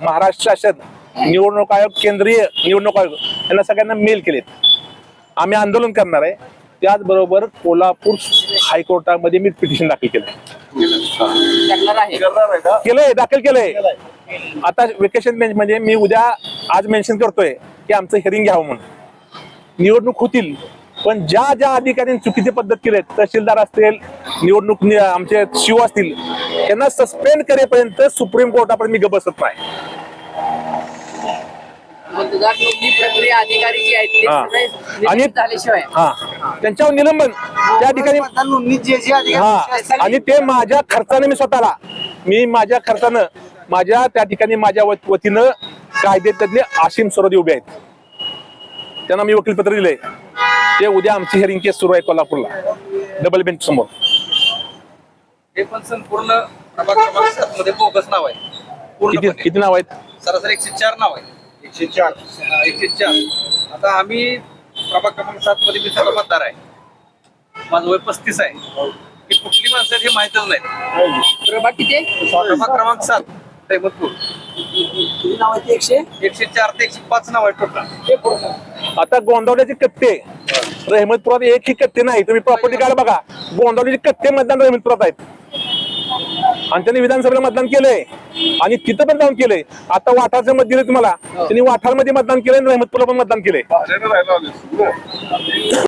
महाराष्ट्र शासन निवडणूक आयोग केंद्रीय निवडणूक आयोग यांना सगळ्यांना मेल केलेत. आम्ही आंदोलन करणार आहे. त्याचबरोबर कोल्हापूर हायकोर्टामध्ये मी पिटिशन दाखल केलं करणार आहे. केलंय दाखल केलंय. आता वेकेशन बेंच म्हणजे मी उद्या आज मेन्शन करतोय की आमचं हिअरिंग घ्यावं म्हणून. निवडणूक होतील पण ज्या ज्या अधिकाऱ्यांनी चुकीची पद्धत केली तहसीलदार असतील निवडणूक आमचे शिव असतील त्यांना सस्पेंड करेपर्यंत सुप्रीम कोर्टापर्यंत मी गप बसत नाही. मतदार नोंदणी प्रक्रिया अधिकारी जे आहेत ते हा. आणि झाल्याशिवाय. हा. त्यांच्यावर निलंबन. त्या ठिकाणी मतदार नोंदणी जे जे अधिकारी हा. आणि ते माझ्या खर्चाने मी स्वतःला मी माझ्या खर्चानं माझ्या त्या ठिकाणी माझ्या वत- वतीनं कायदे तज्ञ आशिम सरोदे उभे आहेत. त्यांना मी वकीलपत्र दिलंय. ते उद्या आमची हिअरिंग केस सुरू आहे कोल्हापूरला. डबल बेंच समोर. हे पण संपूर्ण प्रभाग क्रमांक सात मध्ये बोगस नाव आहे. किती पूर्णपणे. किती नाव आहेत? सरासरी एकशे चार नाव आहे एकशे चार एकशे चार आता आम्ही प्रभाग क्रमांक सात मध्ये मी सर्व मतदार आहे. माझं वय पस्तीस आहे. ही. कुठली माणसं आहेत हे माहितच नाही. प्रभाग किती आहे? प्रभाग क्रमांक सात अहमदपूर किती नाव आहे ते एकशे? एकशे चार ते एकशे पाच नाव आहे टोटल. आता गोंदवल्याचे कत्ते. रहमतपुरात एकही कत्ते नाही. तुम्ही प्रॉपर्टी कार्ड बघा. गोंदवल्याचे कत्ते मतदान रहमतपुरात आहेत. आणि त्यांनी विधानसभेला मतदान केलंय. आणि तिथं पण जाऊन केलंय. आता वाठारचं मत दिलं तुम्हाला त्यांनी वाठारमध्ये मतदान केलंय आणि रहमतपूरला पण मतदान केलंय.